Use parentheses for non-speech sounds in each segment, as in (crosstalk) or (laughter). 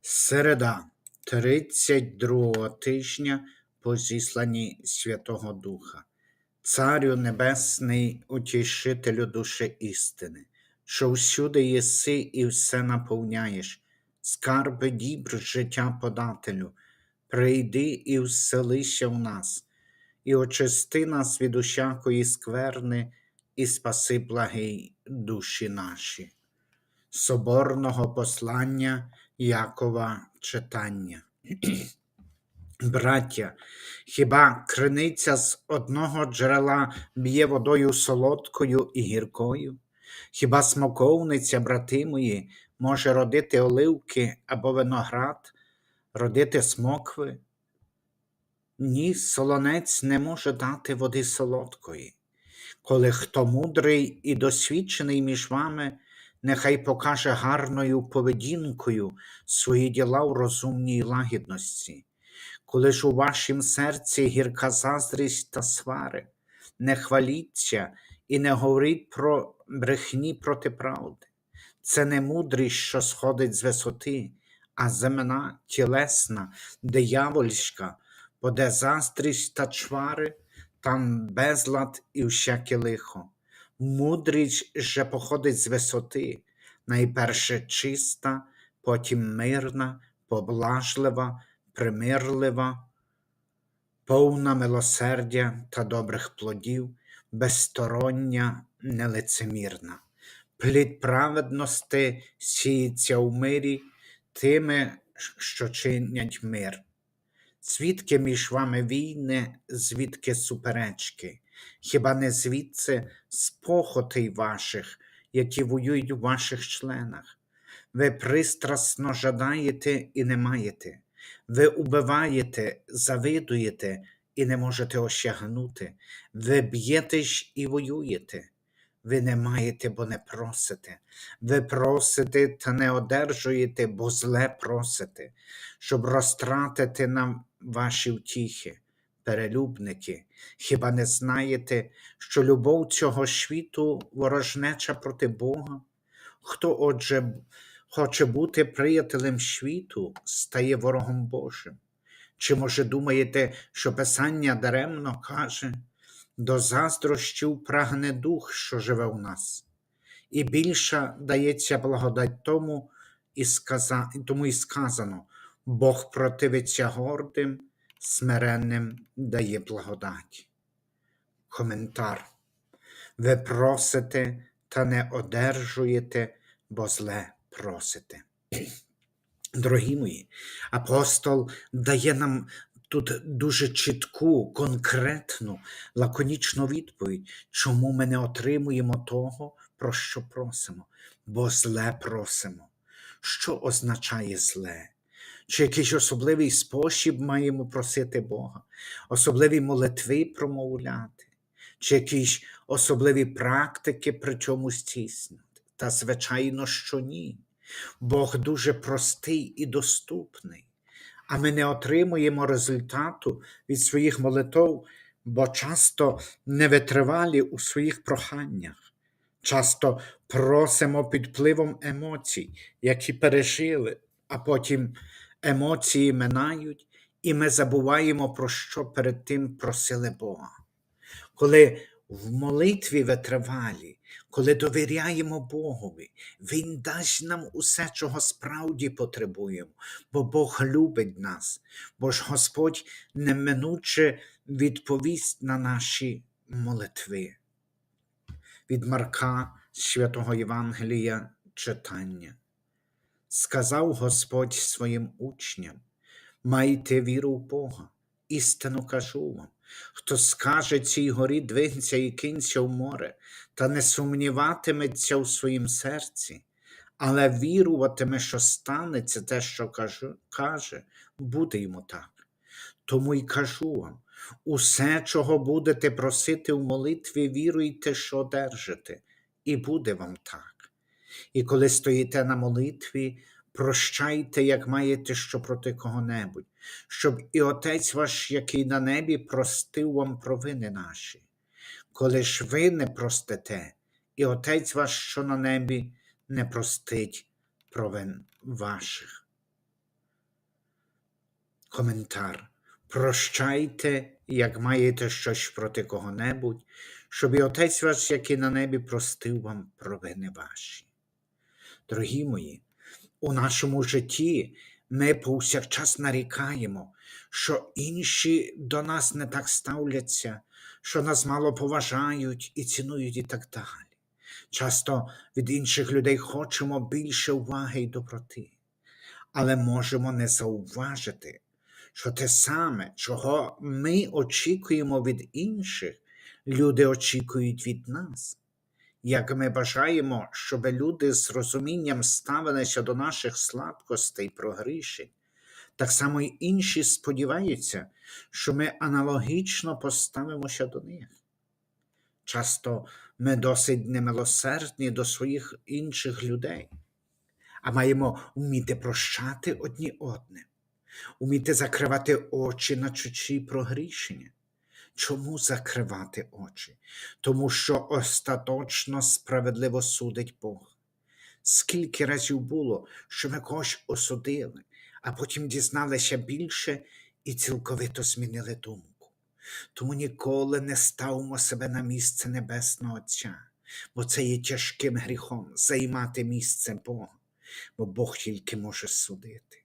Середа 32 тижня по зісланні Святого Духа, Царю Небесний, утішителю душі істини, що всюди єси і все наповняєш, скарби дібр життя подателю, прийди і вселися в нас, і очисти нас від усякої скверни, і спаси благий душі наші. Соборного послання Якова читання. (clears throat) Браття, хіба криниця з одного джерела б'є водою солодкою і гіркою? Хіба смоковниця, брати мої, може родити оливки або виноград, родити смокви? Ні, солонець не може дати води солодкої. Коли хто мудрий і досвідчений між вами, нехай покаже гарною поведінкою свої діла в розумній лагідності. Коли ж у вашім серці гірка заздрість та свари, не хваліться і не говоріть про брехні проти правди. Це не мудрість, що сходить з висоти, а земна, тілесна, диявольська, бо де заздрість та чвари, там безлад і всяке лихо. Мудрість же походить з висоти, найперше чиста, потім мирна, поблажлива, примирлива, повна милосердя та добрих плодів, безстороння, нелицемірна. Плід праведності сіється в мирі тими, що чинять мир. Звідки між вами війни, звідки суперечки? Хіба не звідси з ваших, які воюють у ваших членах? Ви пристрасно жадаєте і не маєте, ви убиваєте, завидуєте і не можете осягнути, ви б'єтесь і воюєте. Ви не маєте, бо не просите. Ви просите та не одержуєте, бо зле просите, щоб розтратити нам ваші втіхи, перелюбники. Хіба не знаєте, що любов цього світу ворожнеча проти Бога? Хто, отже, хоче бути приятелем світу, стає ворогом Божим? Чи, може, думаєте, що Писання даремно каже? До заздрощів прагне дух, що живе у нас, і більша дається благодать тому, і сказа... тому і сказано: Бог противиться гордим, смиренним дає благодать. Коментар. Ви просите та не одержуєте, бо зле просите. Дорогі мої, апостол дає нам тут дуже чітку, конкретну, лаконічну відповідь, чому ми не отримуємо того, про що просимо, бо зле просимо. Що означає зле? Чи якийсь особливий спосіб маємо просити Бога, особливі молитви промовляти, чи якісь особливі практики при цьому здійснювати? Та, звичайно, що ні. Бог дуже простий і доступний а ми не отримуємо результату від своїх молитв, бо часто невитривалі у своїх проханнях, часто просимо під впливом емоцій, які пережили, а потім емоції минають, і ми забуваємо, про що перед тим просили Бога. Коли в молитві витривалі, коли довіряємо Богові, Він дасть нам усе, чого справді потребуємо, бо Бог любить нас, бо ж Господь неминуче відповість на наші молитви. Від Марка Святого Євангелія читання. Сказав Господь своїм учням: майте віру в Бога, істину кажу вам. Хто скаже цій горі двигнься і кинься в море, та не сумніватиметься у своїм серці, але віруватиме, що станеться те, що каже, каже, буде йому так. Тому й кажу вам: усе, чого будете просити в молитві, віруйте, що одержите, і буде вам так. І коли стоїте на молитві, прощайте, як маєте що проти кого-небудь, щоб і Отець ваш, який на небі, простив вам провини наші. Коли ж ви не простите, і Отець ваш, що на небі, не простить провин ваших. Коментар. Прощайте, як маєте щось проти кого-небудь, щоб і Отець ваш, який на небі, простив вам провини ваші. Дорогі мої, у нашому житті ми повсякчас нарікаємо, що інші до нас не так ставляться, що нас мало поважають і цінують і так далі. Часто від інших людей хочемо більше уваги й доброти, але можемо не зауважити, що те саме, чого ми очікуємо від інших, люди очікують від нас. Як ми бажаємо, щоб люди з розумінням ставилися до наших слабкостей прогрішень, так само й інші сподіваються, що ми аналогічно поставимося до них. Часто ми досить немилосердні до своїх інших людей, а маємо вміти прощати одні одним, вміти закривати очі на чужі прогрішення. Чому закривати очі? Тому що остаточно справедливо судить Бог. Скільки разів було, що ми когось осудили, а потім дізналися більше і цілковито змінили думку. Тому ніколи не ставимо себе на місце Небесного Отця, бо це є тяжким гріхом займати місце Бога, бо Бог тільки може судити.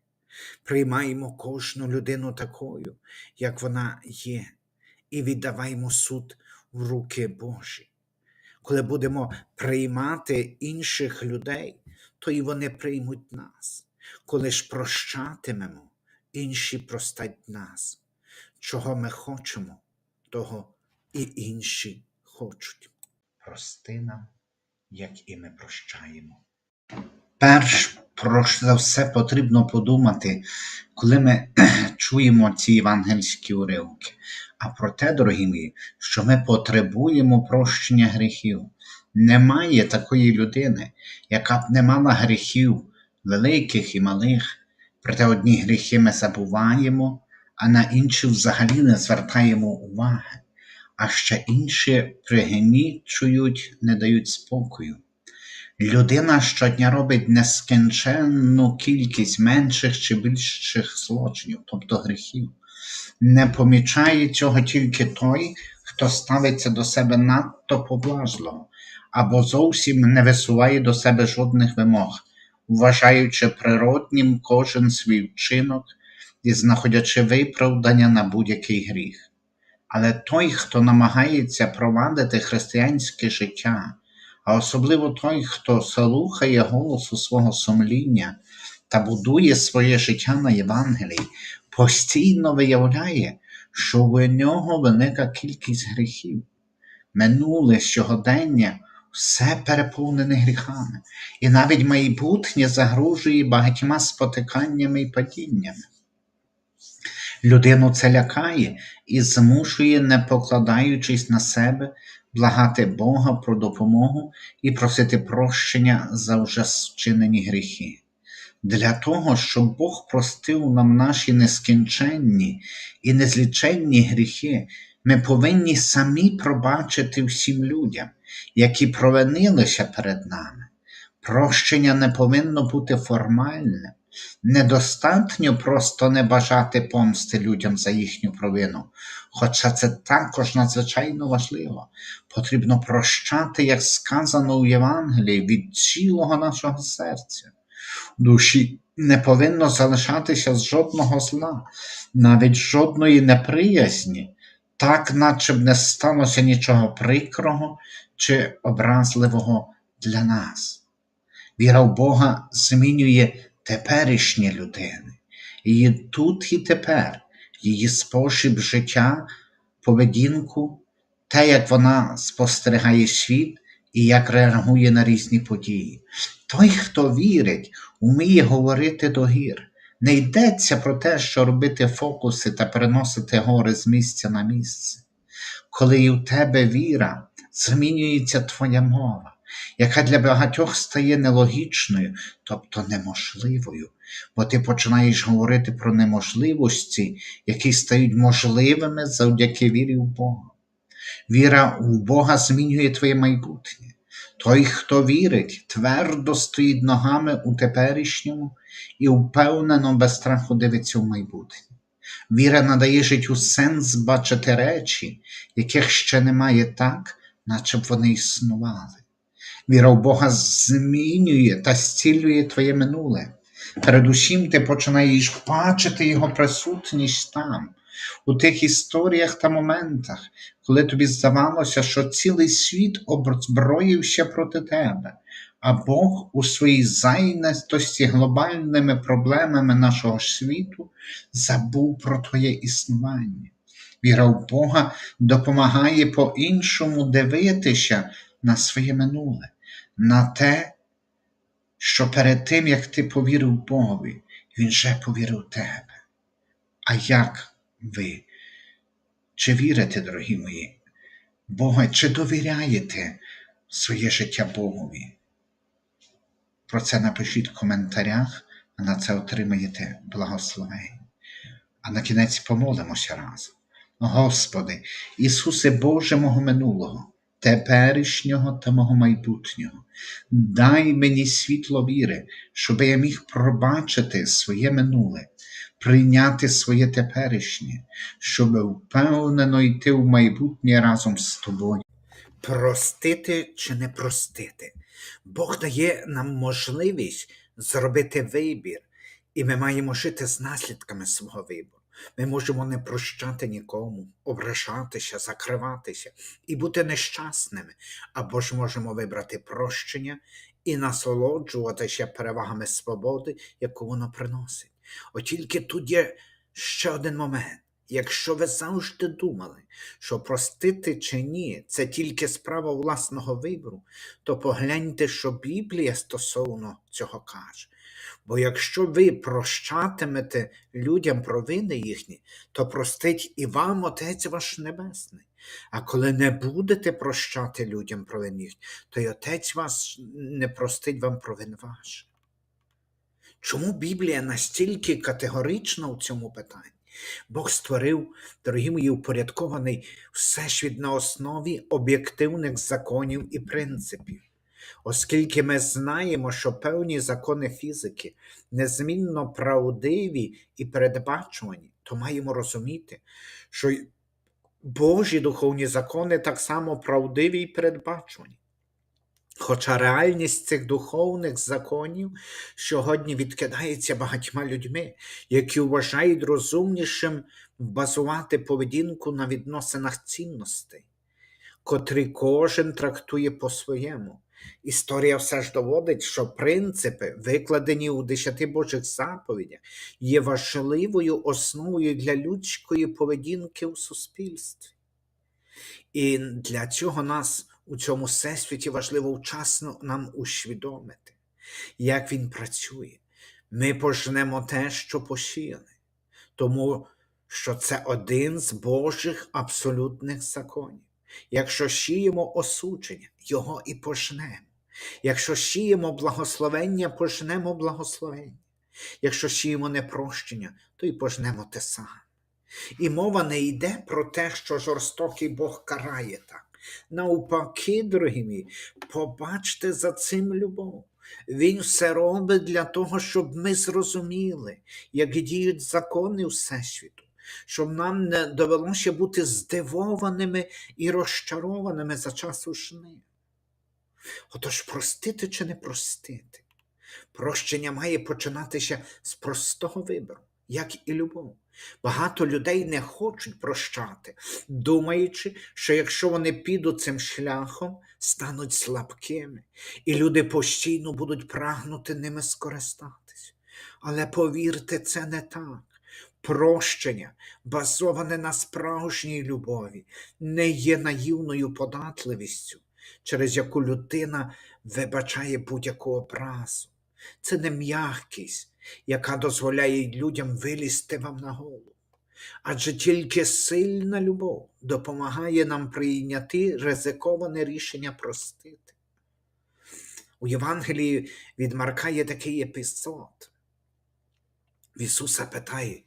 Приймаємо кожну людину такою, як вона є, і віддаваємо суд в руки Божі. Коли будемо приймати інших людей, то і вони приймуть нас. Коли ж прощатимемо, інші простать нас. Чого ми хочемо, того і інші хочуть. Прости нам, як і ми прощаємо. Перш про за все потрібно подумати, коли ми (clears throat) чуємо ці євангельські уривки. А про те, дорогі мої, що ми потребуємо прощення гріхів. Немає такої людини, яка б не мала гріхів, великих і малих. Проте одні гріхи ми забуваємо, а на інші взагалі не звертаємо уваги, а ще інші пригнічують, не дають спокою. Людина щодня робить нескінченну кількість менших чи більших злочинів, тобто гріхів. Не помічає цього тільки той, хто ставиться до себе надто поблажливо, або зовсім не висуває до себе жодних вимог, вважаючи природнім кожен свій вчинок і знаходячи виправдання на будь-який гріх. Але той, хто намагається провадити християнське життя, а особливо той, хто слухає голосу свого сумління та будує своє життя на Євангелії, постійно виявляє, що в нього велика кількість гріхів. Минуле сьогодення все переповнене гріхами, і навіть майбутнє загрожує багатьма спотиканнями і падіннями. Людину це лякає і змушує, не покладаючись на себе, благати Бога про допомогу і просити прощення за вже вчинені гріхи. Для того, щоб Бог простив нам наші нескінченні і незліченні гріхи, ми повинні самі пробачити всім людям, які провинилися перед нами. Прощення не повинно бути формальним. Недостатньо просто не бажати помсти людям за їхню провину, хоча це також надзвичайно важливо. Потрібно прощати, як сказано у Євангелії, від цілого нашого серця. Душі не повинно залишатися з жодного зла, навіть жодної неприязні, так наче б не сталося нічого прикрого чи образливого для нас. Віра в Бога змінює теперішнє людини, її тут і тепер, її спосіб життя, поведінку, те, як вона спостерігає світ і як реагує на різні події. Той, хто вірить, уміє говорити до гір. Не йдеться про те, що робити фокуси та переносити гори з місця на місце. Коли і в тебе віра, змінюється твоя мова, яка для багатьох стає нелогічною, тобто неможливою, бо ти починаєш говорити про неможливості, які стають можливими завдяки вірі в Бога. Віра в Бога змінює твоє майбутнє. Той, хто вірить, твердо стоїть ногами у теперішньому і впевнено без страху дивиться в майбутнє. Віра надає життю сенс бачити речі, яких ще немає так, наче б вони існували. Віра в Бога змінює та зцілює твоє минуле. Передусім ти починаєш бачити Його присутність там, у тих історіях та моментах, коли тобі здавалося, що цілий світ озброївся проти тебе, а Бог у своїй зайнятості глобальними проблемами нашого світу забув про твоє існування. Віра в Бога допомагає по-іншому дивитися на своє минуле, на те, що перед тим, як ти повірив Богові, Він вже повірив тебе. А як ви? Чи вірите, дорогі мої, Бога, чи довіряєте своє життя Богові? Про це напишіть в коментарях, а на це отримаєте благословення. А на кінець помолимося разом. Господи, Ісусе Боже мого минулого, теперішнього та мого майбутнього, дай мені світло віри, щоб я міг пробачити своє минуле, прийняти своє теперішнє, щоб впевнено йти в майбутнє разом з тобою. Простити чи не простити? Бог дає нам можливість зробити вибір, і ми маємо жити з наслідками свого вибору. Ми можемо не прощати нікому, ображатися, закриватися і бути нещасними, або ж можемо вибрати прощення і насолоджуватися перевагами свободи, яку воно приносить. От тільки тут є ще один момент. Якщо ви завжди думали, що простити чи ні, це тільки справа власного вибору, то погляньте, що Біблія стосовно цього каже. Бо якщо ви прощатимете людям провини їхні, то простить і вам Отець ваш Небесний. А коли не будете прощати людям провин їхні, то й Отець вас не простить вам провин ваш. Чому Біблія настільки категорична у цьому питанні? Бог створив, дорогі мої, упорядкований всесвіт на основі об'єктивних законів і принципів. Оскільки ми знаємо, що певні закони фізики незмінно правдиві і передбачувані, то маємо розуміти, що Божі духовні закони так само правдиві і передбачувані. Хоча реальність цих духовних законів сьогодні відкидається багатьма людьми, які вважають розумнішим базувати поведінку на відносинах цінностей, котрі кожен трактує по-своєму. Історія все ж доводить, що принципи, викладені у десяти Божих заповідях, є важливою основою для людської поведінки у суспільстві. І для цього нас у цьому всесвіті важливо вчасно нам усвідомити, як він працює. Ми пожнемо те, що посіяли, тому що це один з Божих абсолютних законів. Якщо сіємо осудження, його і пожнемо. Якщо сіємо благословення, пожнемо благословення. Якщо сіємо непрощення, то й пожнемо те саме. І мова не йде про те, що жорстокий Бог карає так. Навпаки, дорогі мої, побачте за цим любов. Він все робить для того, щоб ми зрозуміли, як діють закони Всесвіту, щоб нам не довелося бути здивованими і розчарованими за часу жни. Отож, простити чи не простити? Прощення має починатися з простого вибору, як і любов. Багато людей не хочуть прощати, думаючи, що якщо вони підуть цим шляхом, стануть слабкими, і люди постійно будуть прагнути ними скористатись. Але повірте, це не так. Прощення, базоване на справжній любові, не є наївною податливістю, через яку людина вибачає будь-яку образу. Це не м'якість, яка дозволяє людям вилізти вам на голову. Адже тільки сильна любов допомагає нам прийняти ризиковане рішення простити. У Євангелії від Марка є такий епізод. В Ісуса питає,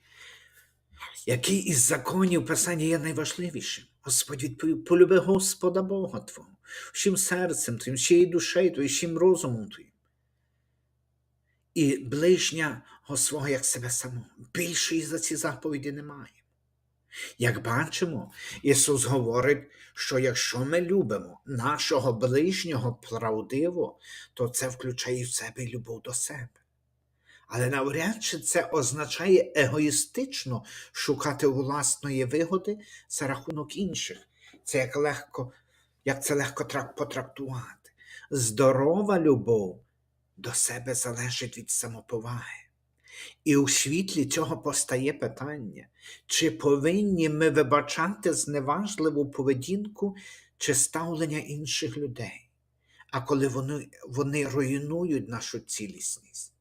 який із законів Писання є найважливішим? Господь відповів: полюби Господа Бога Твого, всім серцем твоїм, всією душею твоєю, всім розумом твоїм і ближнього свого як себе самого. Більшої за ці заповіді немає. Як бачимо, Ісус говорить, що якщо ми любимо нашого ближнього правдиво, то це включає в себе любов до себе. Але навряд чи це означає егоїстично шукати власної вигоди за рахунок інших. Це як легко, як це легко потрактувати. Здорова любов до себе залежить від самоповаги. І у світлі цього постає питання, чи повинні ми вибачати зневажливу поведінку чи ставлення інших людей, а коли вони, вони руйнують нашу цілісність.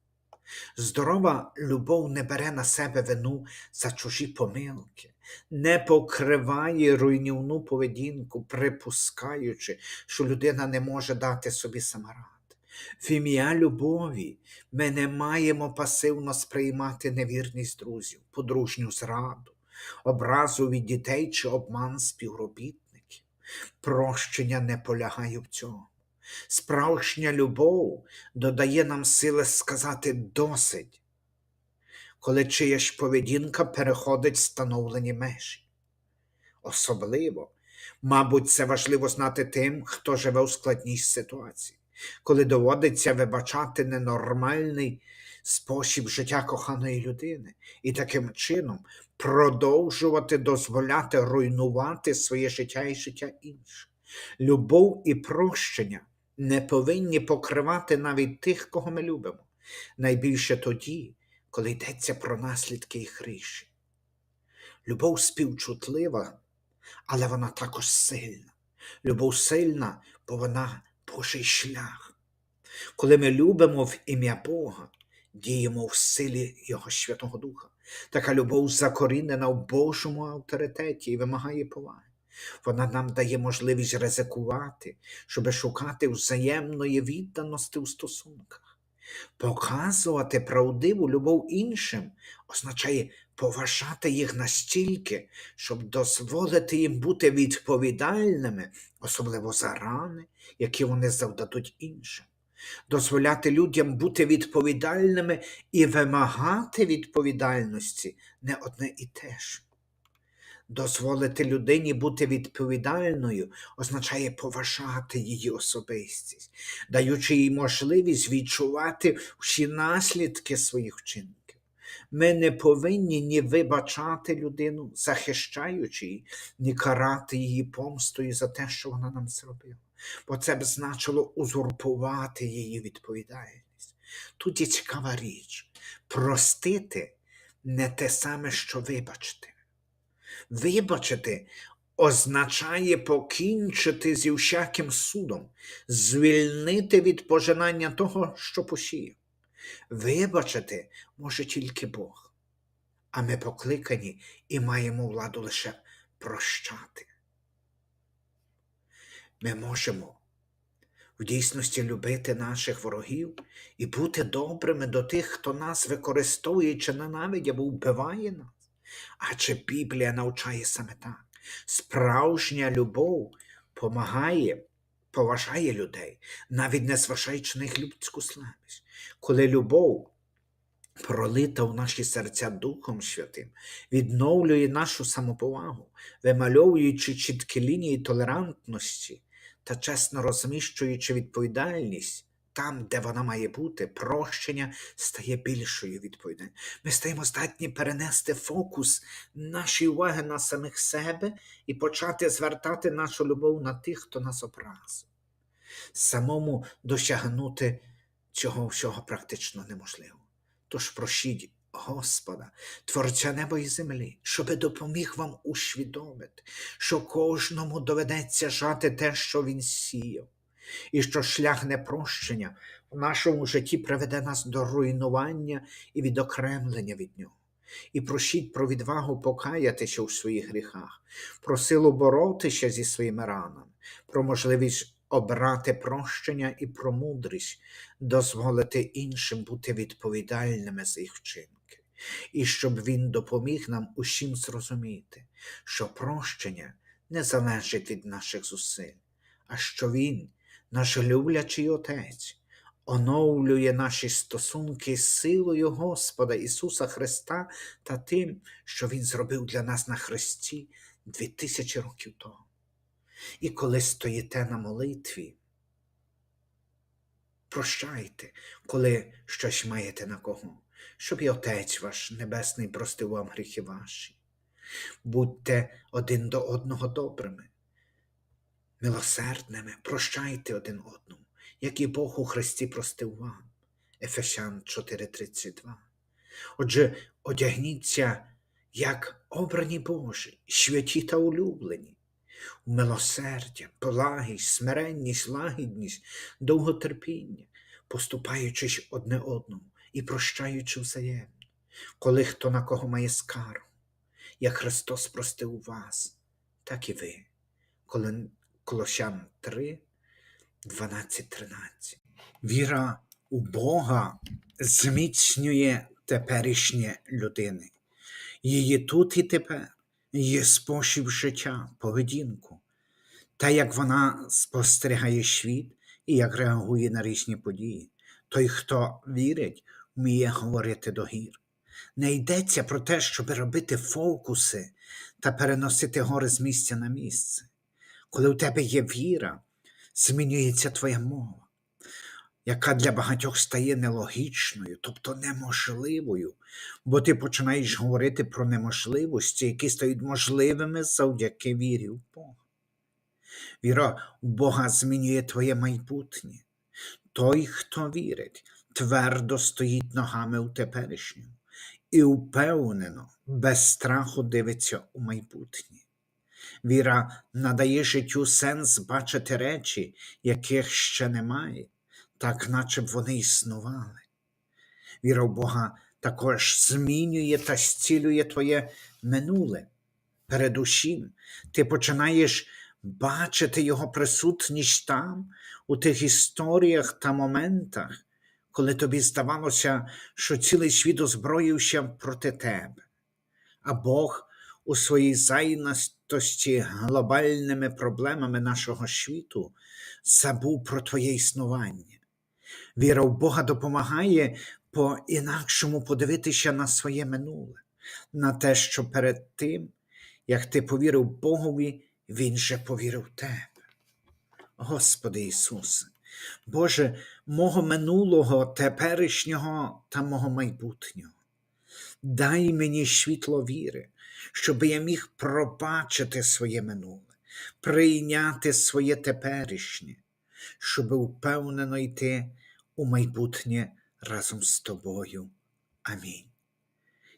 Здорова любов не бере на себе вину за чужі помилки, не покриває руйнівну поведінку, припускаючи, що людина не може дати собі сама ради. В ім'я любові ми не маємо пасивно сприймати невірність друзів, подружню зраду, образу від дітей чи обман співробітників. Прощення не полягає в цьому. Справжня любов додає нам сили сказати досить, коли чиясь поведінка переходить встановлені межі. Особливо, мабуть, це важливо знати тим, хто живе у складній ситуації, коли доводиться вибачати ненормальний спосіб життя коханої людини і таким чином продовжувати дозволяти руйнувати своє життя і життя інших. Любов і прощення не повинні покривати навіть тих, кого ми любимо, найбільше тоді, коли йдеться про наслідки їх рішень. Любов співчутлива, але вона також сильна. Любов сильна, бо вона Божий шлях. Коли ми любимо в ім'я Бога, діємо в силі Його Святого Духа. Така любов закорінена в Божому авторитеті і вимагає поваги. Вона нам дає можливість ризикувати, щоб шукати взаємної відданості у стосунках. Показувати правдиву любов іншим означає поважати їх настільки, щоб дозволити їм бути відповідальними, особливо за рани, які вони завдадуть іншим. Дозволяти людям бути відповідальними і вимагати відповідальності не одне і те ж. Дозволити людині бути відповідальною означає поважати її особистість, даючи їй можливість відчувати всі наслідки своїх вчинків. Ми не повинні ні вибачати людину, захищаючи її, ні карати її помстою за те, що вона нам зробила, бо це б значило узурпувати її відповідальність. Тут є цікава річ: простити не те саме, що вибачити. Вибачити означає покінчити зі всяким судом, звільнити від пожинання того, що посіяв. Вибачити може тільки Бог, а ми покликані і маємо владу лише прощати. Ми можемо в дійсності любити наших ворогів і бути добрими до тих, хто нас використовує чи ненавидить або вбиває нас. Адже Біблія навчає саме так. Справжня любов помагає, поважає людей, навіть не зважаючи на їх людську слабість. Коли любов пролита в наші серця Духом Святим, відновлює нашу самоповагу, вимальовуючи чіткі лінії толерантності та чесно розміщуючи відповідальність там, де вона має бути, прощення стає більшою відповідальністю. Ми стаємо здатні перенести фокус нашої уваги на самих себе і почати звертати нашу любов на тих, хто нас образив. Самому досягнути цього всього практично неможливо. Тож прощіть Господа, Творця неба і землі, щоби допоміг вам усвідомити, що кожному доведеться жати те, що він сіяв, і що шлях непрощення в нашому житті приведе нас до руйнування і відокремлення від нього. І просіть про відвагу покаятися у своїх гріхах, про силу боротися зі своїми ранами, про можливість обрати прощення і про мудрість дозволити іншим бути відповідальними за їх вчинки, і щоб він допоміг нам усім зрозуміти, що прощення не залежить від наших зусиль, а що він, наш люблячий Отець, оновлює наші стосунки з силою Господа Ісуса Христа та тим, що Він зробив для нас на Христі дві тисячі років тому. І коли стоїте на молитві, прощайте, коли щось маєте на кого, щоб і Отець ваш Небесний простив вам гріхи ваші. Будьте один до одного добрими, милосердними, прощайте один одному, як і Бог у Христі простив вам. Ефесян 4:32. Отже, одягніться як обрані Божі, святі та улюблені, у милосердя, благість, смиренність, лагідність, довготерпіння, поступаючись одне одному і прощаючи взаємно, коли хто на кого має скаргу, як Христос простив вас, так і ви. Коли Колосян 3, 12, 13. Віра у Бога зміцнює теперішнє людини. Її тут і тепер, її спосіб життя, поведінку, та як вона спостерігає світ і як реагує на різні події. Той, хто вірить, вміє говорити до гір. Не йдеться про те, щоб робити фокуси та переносити гори з місця на місце. Коли у тебе є віра, змінюється твоя мова, яка для багатьох стає нелогічною, тобто неможливою, бо ти починаєш говорити про неможливості, які стають можливими завдяки вірі в Бога. Віра в Бога змінює твоє майбутнє. Той, хто вірить, твердо стоїть ногами у теперішньому і упевнено, без страху дивиться у майбутнє. Віра надає життю сенс бачити речі, яких ще немає, так наче б вони існували. Віра в Бога також змінює та зцілює твоє минуле. Передусім, ти починаєш бачити Його присутність там, у тих історіях та моментах, коли тобі здавалося, що цілий світ озброївся проти тебе, а Бог у своїй зайнятості глобальними проблемами нашого світу забув про твоє існування. Віра в Бога допомагає по-інакшому подивитися на своє минуле, на те, що перед тим, як ти повірив Богові, Він же повірив в тебе. Господи Ісусе, Боже, мого минулого, теперішнього та мого майбутнього. Дай мені світло віри, щоб я міг пробачити своє минуле, прийняти своє теперішнє, щоб впевнено йти у майбутнє разом з тобою. Амінь.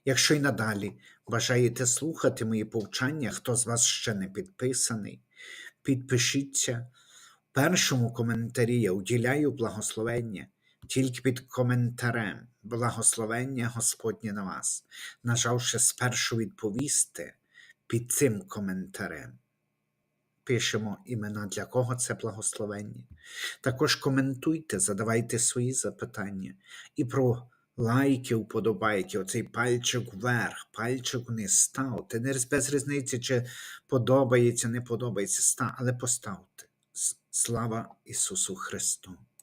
Якщо й надалі бажаєте слухати мої повчання, хто з вас ще не підписаний, підпишіться. Першому коментарі я уділяю благословення, тільки під коментарем благословення Господнє на вас, нажавши спершу відповісти під цим коментарем. Пишемо імена, для кого це благословення. Також коментуйте, задавайте свої запитання і про лайки, вподобайки, оцей пальчик вверх, пальчик вниз ставте. Не без різниці, чи подобається, не подобається, але поставте. Слава Ісусу Христу!